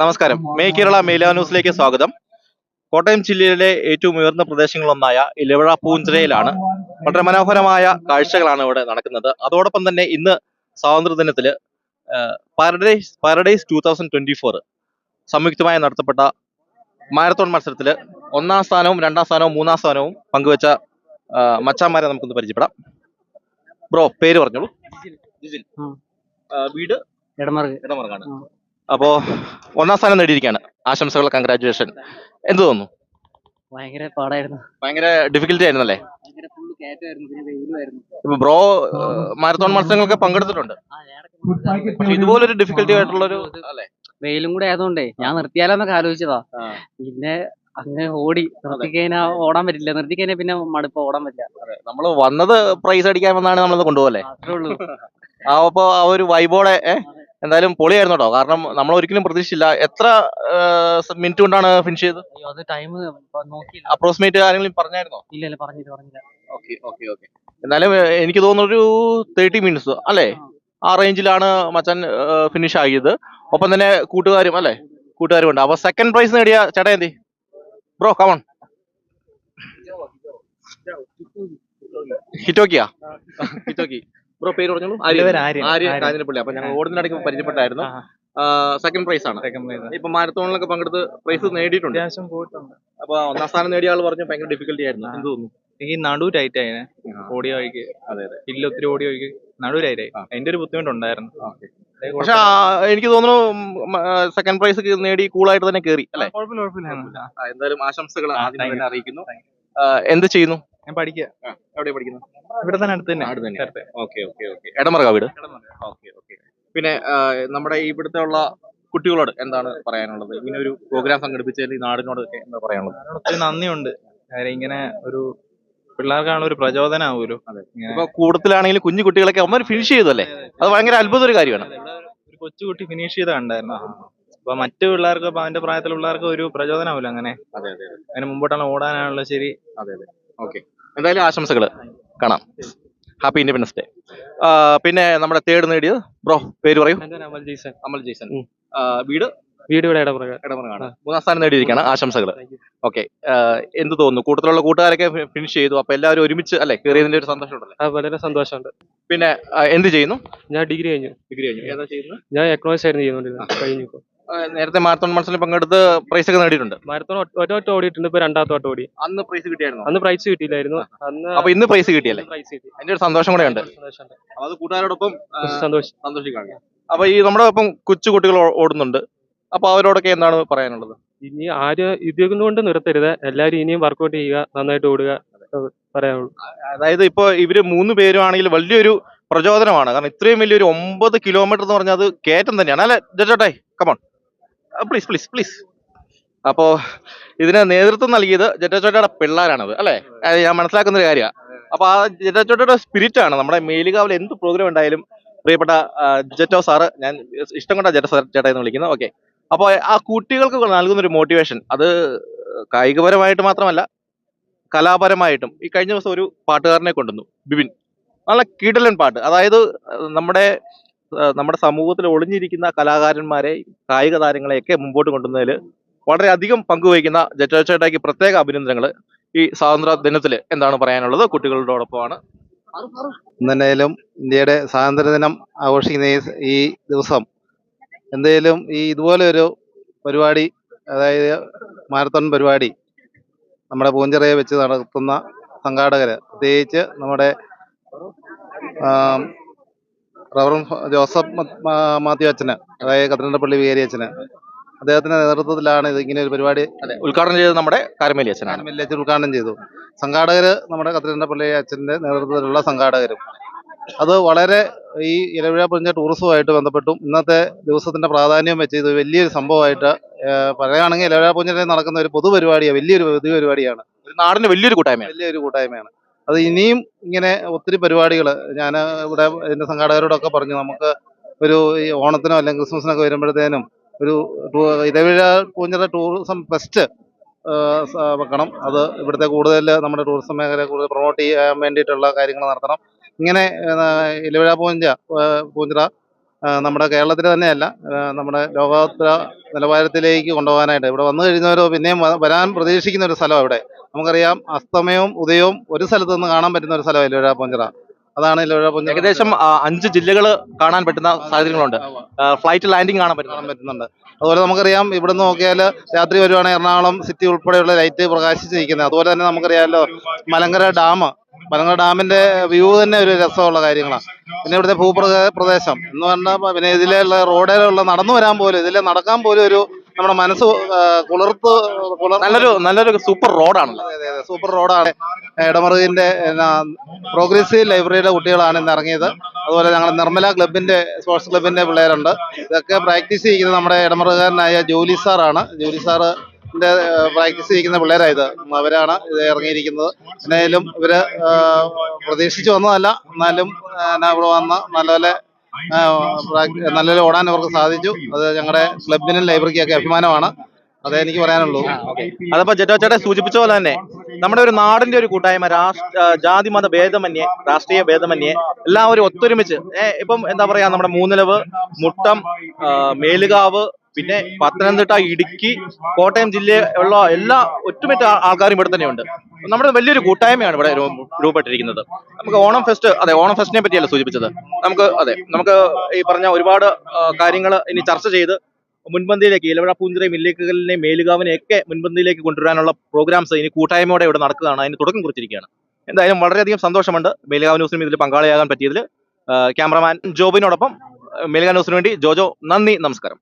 നമസ്കാരം. മേ കേരള മേലാ ന്യൂസിലേക്ക് സ്വാഗതം. കോട്ടയം ജില്ലയിലെ ഏറ്റവും ഉയർന്ന പ്രദേശങ്ങളൊന്നായ ഇലവഴ പൂഞ്ചിറയിലാണ് വളരെ മനോഹരമായ കാഴ്ചകളാണ് ഇവിടെ നടക്കുന്നത്. അതോടൊപ്പം തന്നെ ഇന്ന് സ്വാതന്ത്ര്യദിനത്തിൽ paradise paradise two thousand twenty four സംയുക്തമായി നടത്തപ്പെട്ട മാരത്തോൺ മത്സരത്തിൽ ഒന്നാം സ്ഥാനവും രണ്ടാം സ്ഥാനവും മൂന്നാം സ്ഥാനവും പങ്കുവച്ച മച്ചാന്മാരെ നമുക്കൊന്ന് പരിചയപ്പെടാം. ബ്രോ പേര് പറഞ്ഞോളൂ. വീട്? ഇടമർഗ് ഇടമറകാണ് ഉം. അപ്പോ ഒന്നാം സ്ഥാനം നേടിയിരിക്കുകയാണ്. ആശംസകൾ കൺഗ്രാജുവേഷൻ എന്ത് തോന്നുന്നു? ഭയങ്കര പാടായിരുന്നു. ഭയങ്കര ആയിരുന്നല്ലേ? വെയിലുമായിരുന്നു ഇപ്പൊ ബ്രോ മാരത്തോൺ മത്സരങ്ങളൊക്കെ പങ്കെടുത്തിട്ടുണ്ട്. പക്ഷെ ഇതുപോലൊരു ഡിഫിക്കൽറ്റി ആയിട്ടുള്ളൊരു അല്ലേ? വെയിലും കൂടെ ആയതുകൊണ്ടേ ഞാൻ നിർത്തിയാലോന്നൊക്കെ ആലോചിച്ചതാ. പിന്നെ അങ്ങനെ ഓടി നിർത്തിക്കഴിഞ്ഞാൽ ഓടാൻ പറ്റില്ല. നിർത്തിക്കഴിഞ്ഞാൽ പിന്നെ മടുപ്പ് ഓടാൻ പറ്റില്ല. നമ്മൾ വന്നത് പ്രൈസ് അടിക്കാൻ വന്നാണ് നമ്മളത് കൊണ്ടുപോകല്ലേ? അത്രേ ഉള്ളൂ. അപ്പൊ ആ ഒരു വൈബോടെ എന്തായാലും പൊളിയായിരുന്നു കേട്ടോ കാരണം നമ്മൾ ഒരിക്കലും പ്രതീക്ഷിച്ചില്ല. എത്ര മിനിറ്റ് കൊണ്ടാണ് ഫിനിഷ് ചെയ്തത്? അത് ടൈം അപ്രോക്സിമേറ്റ് ആരെങ്കിലും പറഞ്ഞായിരുന്നോ? ഇല്ല ഇല്ല പറഞ്ഞില്ല പറഞ്ഞില്ല. Okay okay okay. എന്നാലും എനിക്ക് തോന്നുന്നു ഒരു തേർട്ടി മിനിറ്റ്സ് അല്ലേ? ആ. റേഞ്ചിലാണ് മച്ചാൻ ഫിനിഷ് ആയത് ഒപ്പം തന്നെ കൂട്ടുകാരും അല്ലേ? കൂട്ടുകാരും ഉണ്ട്. അപ്പൊ സെക്കൻഡ് പ്രൈസ് നേടിയ ചേട്ടാ എന്തി? ബ്രോ കമൺ ഹിറ്റോക്കിയാ? ഹിറ്റോക്കി. ബ്രോ പേര് പറഞ്ഞു പേര് ആര്യ. കാഞ്ഞിരപ്പള്ളി. അപ്പൊ ഞങ്ങൾ ഓടുന്നിടയ്ക്ക് പരിചയപ്പെട്ടായിരുന്നു. സെക്കൻഡ് പ്രൈസ് ആണ്. ഇപ്പൊ മാരത്തോണിലൊക്കെ പങ്കെടുത്ത് പ്രൈസ് നേടിയിട്ടുണ്ട്. അത്യാവശ്യം പോയിട്ടുണ്ട് അപ്പൊ ഒന്നാം സ്ഥാനം നേടിയ ആൾ പറഞ്ഞു ഭയങ്കര ഡിഫിക്കൽട്ടി ആയിരുന്നു. എന്ത് തോന്നുന്നു? എനിക്ക് നടു ടൈറ്റ് ആയിനെ ഓടിയ വഴിക്ക്. അതെ അതെ. ഇല്ല ഒത്തിരി ഓടിയ വഴിക്ക് നടു ടൈറ്റ് ആയി. അതിന്റെ ഒരു ബുദ്ധിമുട്ടുണ്ടായിരുന്നു. പക്ഷെ എനിക്ക് തോന്നുന്നു സെക്കൻഡ് പ്രൈസ് നേടി കൂളായിട്ട് തന്നെ കേറി അല്ലെ? എന്തായാലും ആശംസകൾ അറിയിക്കുന്നു. എന്ത് ചെയ്യുന്നു? ഞാൻ പഠിക്കുക എവിടെ പഠിക്കുന്നു ഇവിടെ തന്നെ അടുത്ത് തന്നെ. അടുത്ത് തന്നെ. Okay okay okay. എടമറക വീട്? Okay okay. പിന്നെ നമ്മുടെ ഇവിടുത്തെ ഉള്ള കുട്ടികളോട് എന്താണ് പറയാനുള്ളത്? ഇങ്ങനെ ഒരു പ്രോഗ്രാം സംഘടിപ്പിച്ചതിൽ ഈ നാടിനോട് എന്താ പറയാനുള്ളത്? ഒത്തിരി നന്ദിയുണ്ട്. കാര്യം ഇങ്ങനെ ഒരു പിള്ളേർക്കാണ് ഒരു പ്രചോദനമാവുമല്ലോ ഇപ്പൊ കൂടുതലാണെങ്കിലും കുഞ്ഞു കുട്ടികളൊക്കെ അമ്മ ഫിനിഷ് ചെയ്തല്ലേ അത് ഭയങ്കര അത്ഭുത ഒരു കാര്യമാണ്. ഒരു കൊച്ചുകുട്ടി ഫിനിഷ് ചെയ്ത കണ്ടായിരുന്നു. അപ്പൊ മറ്റു പിള്ളേർക്ക് അപ്പൊ അവന്റെ പ്രായത്തിലുള്ളവർക്ക് ഒരു പ്രചോദനമാവില്ല അങ്ങനെ. അതെ അതെ അതിന് മുമ്പോട്ടാണ് ഓടാനാണല്ലോ ശരി. അതെ അതെ. ഓക്കെ. എന്തായാലും ആശംസകൾ കാണാം. ഹാപ്പി ഇൻഡിപെൻഡൻസ് ഡേ പിന്നെ നമ്മുടെ തേർഡ് നേടിയത് ബ്രോ പേര് പറയൂ. അമൽ ജീസൻ അമൽ ജയ്സൺ വീട്? വീട് ഇവിടെ ഇടമറുക ഇടമറകാണ് മൂന്നാം സ്ഥാനം നേടിയിരിക്കുകയാണ്. ആശംസകൾ ഓക്കെ എന്ത് തോന്നുന്നു? കൂട്ടത്തിലുള്ള കൂട്ടുകാരൊക്കെ ഫിനിഷ് ചെയ്തു. അപ്പൊ എല്ലാവരും ഒരുമിച്ച് അല്ലെ കയറിയതിന്റെ ഒരു സന്തോഷമുണ്ടല്ലേ? വളരെ സന്തോഷമുണ്ട്. പിന്നെ എന്ത് ചെയ്യുന്നു? ഞാൻ ഡിഗ്രി കഴിഞ്ഞു. ഡിഗ്രി കഴിഞ്ഞു. ഏതാ ചെയ്യുന്നത്? ഞാൻ എക്കണോമിക്സ് ആയിരുന്നു ചെയ്യുന്നുണ്ടിരുന്നത് കഴിഞ്ഞു നേരത്തെ മാരത്തോൺ മത്സരം പങ്കെടുത്ത് പ്രൈസ് ഒക്കെ നേടിയിട്ടുണ്ട്. മാരത്തോൺ ഒറ്റ ഒറ്റ ഓടിയിട്ടുണ്ട് ഇപ്പൊ രണ്ടാമത്തെ വട്ടം ഓടി. അന്ന് പ്രൈസ് കിട്ടിയായിരുന്നു? അന്ന് പ്രൈസ് കിട്ടിയില്ലായിരുന്നു. അന്ന് അപ്പൊ ഇന്ന് പ്രൈസ് കിട്ടിയല്ലേ? പ്രൈസ് കിട്ടി. അതിന്റെ ഒരു സന്തോഷം കൂടെ ഉണ്ട്. അത് കൂട്ടുകാരോടൊപ്പം സന്തോഷം. സന്തോഷിക്കാണ് അപ്പൊ ഈ നമ്മുടെ ഒപ്പം കൊച്ചു കുട്ടികൾ ഓടുന്നുണ്ട്. അപ്പൊ അവരോടൊക്കെ എന്താണ് പറയാനുള്ളത്? ഇനി ആര് ഇതുകൊണ്ട് നിർത്തരുത്. എല്ലാരും ഇനിയും വർക്കൗട്ട് ചെയ്യുക നന്നായിട്ട് ഓടുക. പറയാനുള്ളൂ. അതായത് ഇപ്പൊ ഇവർ മൂന്ന് പേരും ആണെങ്കിൽ വലിയൊരു പ്രചോദനമാണ്. കാരണം ഇത്രയും വലിയൊരു ഒമ്പത് കിലോമീറ്റർ എന്ന് പറഞ്ഞാൽ അത് കയറ്റം തന്നെയാണ്. അല്ലെ? ജഡ്ജോട്ടെ come on please please please അപ്പോ ഇതിന് നേതൃത്വം നൽകിയത് ജഡ്ജോട്ടയുടെ പിള്ളേരാണത് അല്ലെ? ഞാൻ മനസ്സിലാക്കുന്ന ഒരു കാര്യമാണ് അപ്പൊ ആ ജഡ്ജോട്ടയുടെ സ്പിരിറ്റ് ആണ് നമ്മുടെ മേലുകാവിൽ എന്ത് പ്രോഗ്രാം ഉണ്ടായാലും പ്രിയപ്പെട്ട ജെറ്റോ സാറ് ഞാൻ ഇഷ്ടം കൊണ്ടാ ജെറ്റോ സാർ ചേട്ടാ എന്ന് വിളിക്കുന്നത് ഓക്കെ. അപ്പോൾ ആ കുട്ടികൾക്ക് നൽകുന്ന ഒരു മോട്ടിവേഷൻ അത് കായികപരമായിട്ട് മാത്രമല്ല കലാപരമായിട്ടും ഈ കഴിഞ്ഞ ദിവസം ഒരു പാട്ടുകാരനെ കൊണ്ടുവന്നു ബിബിൻ നല്ല കിടലൻ പാട്ട്. അതായത് നമ്മുടെ നമ്മുടെ സമൂഹത്തിൽ ഒളിഞ്ഞിരിക്കുന്ന കലാകാരന്മാരെ കായിക താരങ്ങളെയൊക്കെ മുമ്പോട്ട് കൊണ്ടുവന്നതിൽ വളരെയധികം പങ്കുവഹിക്കുന്ന ജറ്റേക്ക് പ്രത്യേക അഭിനന്ദനങ്ങൾ ഈ സ്വാതന്ത്ര്യ ദിനത്തിൽ എന്താണ് പറയാനുള്ളത്? കുട്ടികളോടൊപ്പമാണ്. എന്തായാലും ഇന്ത്യയുടെ സ്വാതന്ത്ര്യ ദിനം ആഘോഷിക്കുന്ന ഈ ദിവസം എന്തായാലും ഈ ഇതുപോലെ ഒരു പരിപാടി അതായത് മാരത്തോൺ പരിപാടി നമ്മുടെ പൂഞ്ചിറയെ വെച്ച് നടത്തുന്ന സംഘാടകർ പ്രത്യേകിച്ച് നമ്മുടെ റവറൻ ജോസഫ് മാത്യു അച്ഛന് അതായത് കത്തിരണ്ടപ്പള്ളി വികാരി അച്ഛന്. അദ്ദേഹത്തിന്റെ നേതൃത്വത്തിലാണ് ഇത് ഇങ്ങനെ ഒരു പരിപാടി ഉദ്ഘാടനം ചെയ്തത് നമ്മുടെ കാരമേലി അച്ഛനാണ്. കാരമേലി അച്ഛൻ ഉദ്ഘാടനം ചെയ്തു. സംഘാടകര് നമ്മുടെ കത്തിരണ്ടപ്പള്ളി അച്ഛന്റെ നേതൃത്വത്തിലുള്ള സംഘാടകരും. അത് വളരെ ഈ ഇലവിഴ പൊഴിഞ്ഞ ടൂറിസവുമായിട്ട് ബന്ധപ്പെട്ടും ഇന്നത്തെ ദിവസത്തിന്റെ പ്രാധാന്യം വെച്ച് ഇത് വലിയൊരു സംഭവമായിട്ട് പറയുകയാണെങ്കിൽ ഇലവിഴ പൊഞ്ചിറയിൽ നടക്കുന്ന ഒരു പൊതുപരിപാടിയാണ് വലിയൊരു പൊതുപരിപാടിയാണ്. ഒരു നാടിന് വലിയൊരു കൂട്ടായ്മയാണ്. വലിയൊരു കൂട്ടായ്മയാണ്. അത് ഇനിയും ഇങ്ങനെ ഒത്തിരി പരിപാടികൾ ഞാൻ ഇവിടെ എന്റെ സംഘാടകരോടൊക്കെ പറഞ്ഞു നമുക്ക് ഒരു ഈ ഓണത്തിനോ അല്ലെങ്കിൽ ക്രിസ്മസിനൊക്കെ വരുമ്പോഴത്തേനും ഒരു ഇടവിഴ പൂഞ്ചിറ ടൂറിസം ഫെസ്റ്റ് വെക്കണം. അത് ഇവിടുത്തെ കൂടുതൽ നമ്മുടെ ടൂറിസം മേഖലയെ കൂടുതൽ പ്രൊമോട്ട് ചെയ്യാൻ വേണ്ടിയിട്ടുള്ള കാര്യങ്ങൾ നടത്തണം. ഇങ്ങനെ ഇലവിഴ പൂഞ്ച പൂഞ്ചിറ നമ്മുടെ കേരളത്തിൽ തന്നെയല്ല നമ്മുടെ ലോകോത്തര നിലവാരത്തിലേക്ക് കൊണ്ടുപോകാനായിട്ട്. ഇവിടെ വന്നു കഴിഞ്ഞവരോ പിന്നെയും വരാൻ പ്രതീക്ഷിക്കുന്ന ഒരു സ്ഥലമാണ് ഇവിടെ. നമുക്കറിയാം അസ്തമയവും ഉദയവും ഒരു സ്ഥലത്ത് നിന്ന് കാണാൻ പറ്റുന്ന ഒരു സ്ഥലമാണ് ഇലോഴ പൊഞ്ചിറ. അതാണ് ഇലോഴ പൊഞ്ചിറ. ഏകദേശം അഞ്ച് ജില്ലകൾ കാണാൻ പറ്റുന്ന സാഹചര്യങ്ങളുണ്ട്. ഫ്ലൈറ്റ് ലാൻഡിംഗ് കാണാൻ പറ്റുന്നുണ്ട്. അതുപോലെ നമുക്കറിയാം ഇവിടെ നിന്ന് നോക്കിയാൽ രാത്രി വരുവാണെങ്കിൽ എറണാകുളം സിറ്റി ഉൾപ്പെടെയുള്ള ലൈറ്റ് പ്രകാശിച്ചിരിക്കുന്നത്. അതുപോലെ തന്നെ നമുക്കറിയാമല്ലോ മലങ്കര ഡാം. മലങ്കര ഡാമിന്റെ വ്യൂ തന്നെ ഒരു രസമുള്ള കാര്യങ്ങളാണ്. പിന്നെ ഇവിടുത്തെ ഭൂപ്രദേശം എന്ന് പറഞ്ഞാൽ പിന്നെ ഇതിലുള്ള റോഡിലുള്ള നടന്നു വരാൻ പോലും ഇതിലെ നടക്കാൻ പോലും ഒരു നമ്മുടെ മനസ്സ് കുളിർത്ത് നല്ലൊരു നല്ലൊരു സൂപ്പർ റോഡാണ് അതെ, അതെ, അതെ. സൂപ്പർ റോഡാണ്. ഇടമറുകിന്റെ പ്രോഗ്രസീവ് ലൈബ്രറിയുടെ കുട്ടികളാണ് ഇന്ന് ഇറങ്ങിയത്. അതുപോലെ ഞങ്ങൾ നിർമ്മല ക്ലബിന്റെ സ്പോർട്സ് ക്ലബിന്റെ പിള്ളേരുണ്ട്. ഇതൊക്കെ പ്രാക്ടീസ് ചെയ്യുന്നത് നമ്മുടെ ഇടമറുകാരനായ ജോലി സാറാണ്. ജോലി സാറ് പ്രാക്ടീസ് ചെയ്യുന്ന പിള്ളേരായത്. അവരാണ് ഇത് ഇറങ്ങിയിരിക്കുന്നത്. എന്നാലും ഇവർ പ്രതീക്ഷിച്ചു വന്നതല്ല. എന്നാലും ഇവിടെ വന്ന് നല്ലപോലെ ആ, നല്ലപോലെ ഓടാൻ അവർക്ക് സാധിച്ചു. അത് ഞങ്ങളുടെ ക്ലബിനും ലൈബ്രറിക്കൊക്കെ അഭിമാനമാണ്. അതേ എനിക്ക് പറയാനുള്ളൂ. അതപ്പോ ജെറ്റോ സൂചിപ്പിച്ച പോലെ തന്നെ നമ്മുടെ ഒരു നാടിന്റെ ഒരു കൂട്ടായ്മ രാഷ്ട്ര ജാതി മത ഭേദമന്യേ രാഷ്ട്രീയ ഭേദമന്യേ എല്ലാവരും ഒത്തൊരുമിച്ച് ഇപ്പം എന്താ പറയാ നമ്മുടെ മൂന്നിലവ് മുട്ടം മേലുകാവ് പിന്നെ പത്തനംതിട്ട ഇടുക്കി കോട്ടയം ജില്ലയിലുള്ള എല്ലാ ഒറ്റുമിറ്റ ആൾക്കാരും ഇവിടെ തന്നെയുണ്ട്. നമ്മുടെ വലിയൊരു കൂട്ടായ്മയാണ് ഇവിടെ രൂപപ്പെട്ടിരിക്കുന്നത്. നമുക്ക് ഓണം ഫെസ്റ്റ് അതെ ഓണം ഫെസ്റ്റിനെ പറ്റിയല്ല സൂചിപ്പിച്ചത്? നമുക്ക് അതെ നമുക്ക് ഈ പറഞ്ഞ ഒരുപാട് കാര്യങ്ങൾ ഇനി ചർച്ച ചെയ്ത് മുൻപന്തിയിലേക്ക് ഇലവഴ പൂഞ്ചിറയും ഇല്ലേക്കലിനെയും മേലുകാവിനെയും ഒക്കെ മുൻപന്തിയിലേക്ക് കൊണ്ടുവരാനുള്ള പ്രോഗ്രാംസ് ഇനി കൂട്ടായ്മയോടെ ഇവിടെ നടക്കുകയാണ്. അതിന് തുടക്കം കുറിച്ചിരിക്കുകയാണ്. എന്തായാലും വളരെയധികം സന്തോഷമുണ്ട് മേലുകാവ് ന്യൂസിനും ഇതിൽ പങ്കാളിയാകാൻ പറ്റിയതിൽ. ക്യാമറമാൻ ജോബിനോടൊപ്പം മേലുകാവ് ന്യൂസിന് വേണ്ടി ജോജോ നന്ദി നമസ്കാരം.